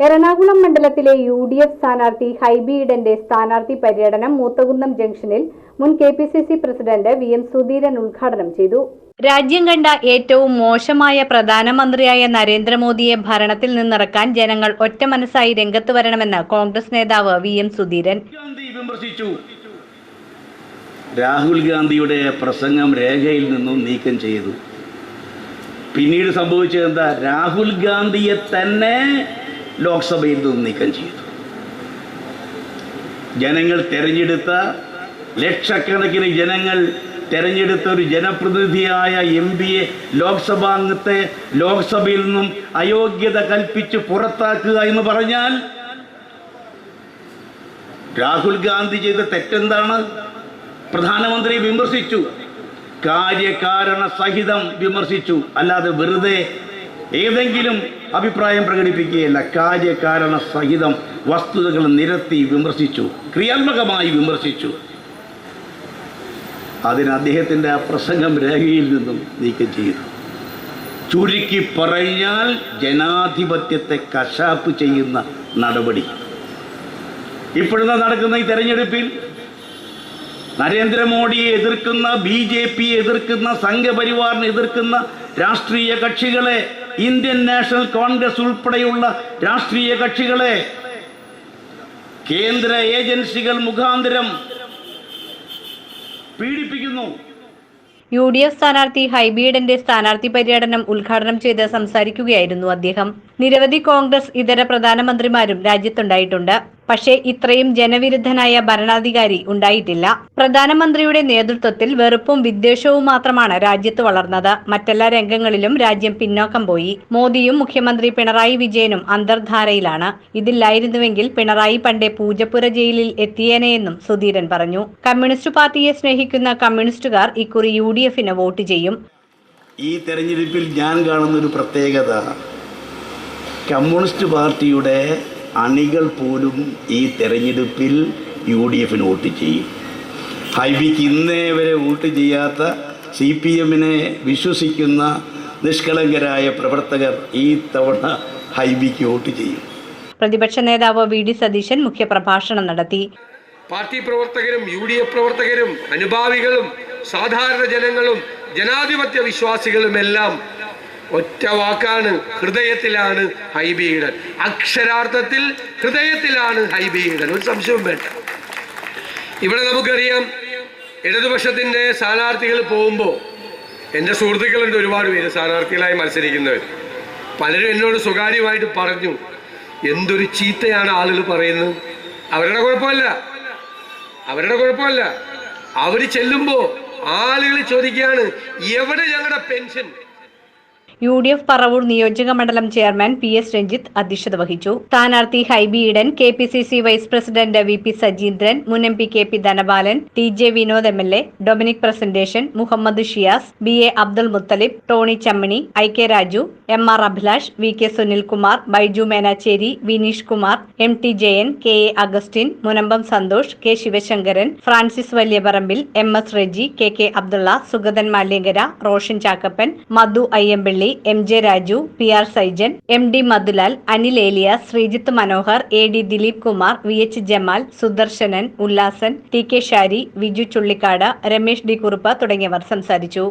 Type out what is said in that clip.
എറണാകുളം മണ്ഡലത്തിലെ U D F സ്ഥാനാർത്ഥി ഹൈബി ഈഡന്റെ സ്ഥാനാർത്ഥി പര്യടനം മൂത്തകുന്നം ജംഗ്ഷനിൽ മുൻ K P C C president V M Sudheeran ഉദ്ഘാടനം ചെയ്തു. രാജ്യം കണ്ട ഏറ്റവും മോശമായ പ്രധാനമന്ത്രിയായ നരേന്ദ്രമോദിയെ ഭരണത്തിൽ നിന്നിറക്കാൻ ജനങ്ങൾ ഒറ്റ മനസ്സായി രംഗത്ത് വരണമെന്ന് കോൺഗ്രസ് നേതാവ് വി എം സുധീരൻ. വിമർശിച്ചു. രാഹുൽ ഗാന്ധിയുടെ പ്രസംഗം രേഖയിൽ നിന്നും നീക്കം ചെയ്തു. പിന്നീട് സംഭവിച്ചത് എന്താ? രാഹുൽ ഗാന്ധിയെ തന്നെ ലോക്സഭയിൽ നിന്ന് നീക്കം ചെയ്തു. ജനങ്ങൾ തെരഞ്ഞെടുത്ത ലക്ഷക്കണക്കിന് ജനങ്ങൾ തെരഞ്ഞെടുത്ത ഒരു ജനപ്രതിനിധിയായ എം പിയെ ലോക്സഭാംഗത്തെ ലോക്സഭയിൽ നിന്നും അയോഗ്യത കൽപ്പിച്ച് പുറത്താക്കുക എന്ന് പറഞ്ഞാൽ രാഹുൽ ഗാന്ധി ചെയ്ത തെറ്റെന്താണ്? പ്രധാനമന്ത്രി വിമർശിച്ചു. കാര്യകാരണ സഹിതം വിമർശിച്ചു. അല്ലാതെ വെറുതെ ഏതെങ്കിലും അഭിപ്രായം പ്രകടിപ്പിക്കുകയല്ല. കാര്യകാരണ സഹിതം വസ്തുതകൾ നിരത്തി വിമർശിച്ചു. ക്രിയാത്മകമായി വിമർശിച്ചു. അതിന് അദ്ദേഹത്തിന്റെ ആ പ്രസംഗം രേഖയിൽ നിന്നും നീക്കം ചെയ്തു. ചുരുക്കി പറഞ്ഞാൽ ജനാധിപത്യത്തെ കശാപ്പ് ചെയ്യുന്ന നടപടി. ഇപ്പോഴത്തെ നടക്കുന്ന ഈ തെരഞ്ഞെടുപ്പിൽ? നരേന്ദ്രമോദിയെ എതിർക്കുന്ന ബി ജെ പിയെ എതിർക്കുന്ന സംഘപരിവാറിനെ എതിർക്കുന്ന രാഷ്ട്രീയ കക്ഷികളെ ഇന്ത്യൻ നാഷണൽ കോൺഗ്രസ് ഉൾപ്പെടെയുള്ള രാഷ്ട്രീയ കക്ഷികളെ കേന്ദ്ര ഏജൻസികൾ മുഖാന്തരം പീഡിപ്പിക്കുന്നു. യു ഡി എഫ് സ്ഥാനാർത്ഥി ഹൈബീഡന്റെ സ്ഥാനാർത്ഥി പര്യടനം ഉദ്ഘാടനം ചെയ്ത് സംസാരിക്കുകയായിരുന്നു അദ്ദേഹം. നിരവധി കോൺഗ്രസ് ഇതര പ്രധാനമന്ത്രിമാരും രാജ്യത്തുണ്ടായിട്ടുണ്ട്. പക്ഷേ ഇത്രയും ജനവിരുദ്ധനായ ഭരണാധികാരി ഉണ്ടായിട്ടില്ല. പ്രധാനമന്ത്രിയുടെ നേതൃത്വത്തിൽ വെറുപ്പും വിദ്വേഷവും മാത്രമാണ് രാജ്യത്ത് വളർന്നത്. മറ്റെല്ലാ രംഗങ്ങളിലും രാജ്യം പിന്നോക്കം പോയി. മോദിയും മുഖ്യമന്ത്രി പിണറായി വിജയനും അന്തർധാരയിലാണ്. ഇതില്ലായിരുന്നുവെങ്കിൽ പിണറായി പണ്ടേ പൂജപ്പുര ജയിലിൽ എത്തിയേനെയെന്നും സുധീരൻ പറഞ്ഞു. കമ്മ്യൂണിസ്റ്റ് പാർട്ടിയെ സ്നേഹിക്കുന്ന കമ്മ്യൂണിസ്റ്റുകാർ ഇക്കുറി യു ഡി എഫിന് വോട്ട് ചെയ്യും. ഈ തെരഞ്ഞെടുപ്പിൽ ഞാൻ കാണുന്ന ഒരു പ്രത്യേകത കമ്മ്യൂണിസ്റ്റ് പാർട്ടിയുടെ അണികൾ പോലും ഈ തെരഞ്ഞെടുപ്പിൽ യു ഡി എഫിന് വോട്ട് ചെയ്യും. ഹൈബിക്ക് ഇന്നേ വരെ വോട്ട് ചെയ്യാത്ത സി പി എമ്മിനെ വിശ്വസിക്കുന്ന നിഷ്കളങ്കരായ പ്രവർത്തകർ ഈ തവണ ഹൈബിക്ക് വോട്ട് ചെയ്യും. പ്രതിപക്ഷ നേതാവ് വി ഡി സതീശൻ മുഖ്യപ്രഭാഷണം നടത്തി. പാർട്ടി പ്രവർത്തകരും യു ഡി എഫ് പ്രവർത്തകരും അനുഭാവികളും സാധാരണ ജനങ്ങളും ജനാധിപത്യ വിശ്വാസികളും എല്ലാം ഒറ്റ വാക്കാണ് ഹൃദയത്തിലാണ് ഹൈബീഡൻ. അക്ഷരാർത്ഥത്തിൽ ഹൃദയത്തിലാണ് ഹൈബീഡൻ. ഒരു സംശയവും വേണ്ട. ഇവിടെ നമുക്കറിയാം ഇടതുപക്ഷത്തിന്റെ സ്ഥാനാർത്ഥികൾ പോകുമ്പോൾ എന്റെ സുഹൃത്തുക്കളുണ്ട് ഒരുപാട് പേര് സ്ഥാനാർത്ഥികളായി മത്സരിക്കുന്നവർ. പലരും എന്നോട് സ്വകാര്യമായിട്ട് പറഞ്ഞു എന്തൊരു ചീത്തയാണ് ആളുകൾ പറയുന്നത്. അവരുടെ കുഴപ്പമല്ല. അവരുടെ കുഴപ്പമല്ല. അവർ ചെല്ലുമ്പോൾ ആളുകൾ ചോദിക്കുകയാണ് എവിടെ ഞങ്ങളുടെ pension? U D F Paravur നിയോജക മണ്ഡലം ചെയർമാൻ പി എസ് രഞ്ജിത്ത് അധ്യക്ഷത വഹിച്ചു. സ്ഥാനാർത്ഥി Hibi Eden K P C C vice president V P Sajeendran മുൻ M P K P Dhanapalan T J Vinod M L A Dominic Presentation Mohammed Shiyas B A Abdul Muthalib Tony Chammany I K Raju M R Abhilash V K Sunilkumar Baiju Menachery Vineesh Kumar M T Jayan K A Augustine Munambam Santhosh K Sivasankaran Francis Valiyaparambil M S Reji K K Abdulla Sugathan Malyankara Roshan Chakkappan Madhu Ayyampilly M J Raju P R Saijan M D Madhulal Anil Eliya Sreejith Manohar A D Dileep Kumar V H Jamal Sudarsanan Ullasan T K Shari Viju Chullikkad Ramesh D Kurup തുടങ്ങിയവർ സംസാരിച്ചു.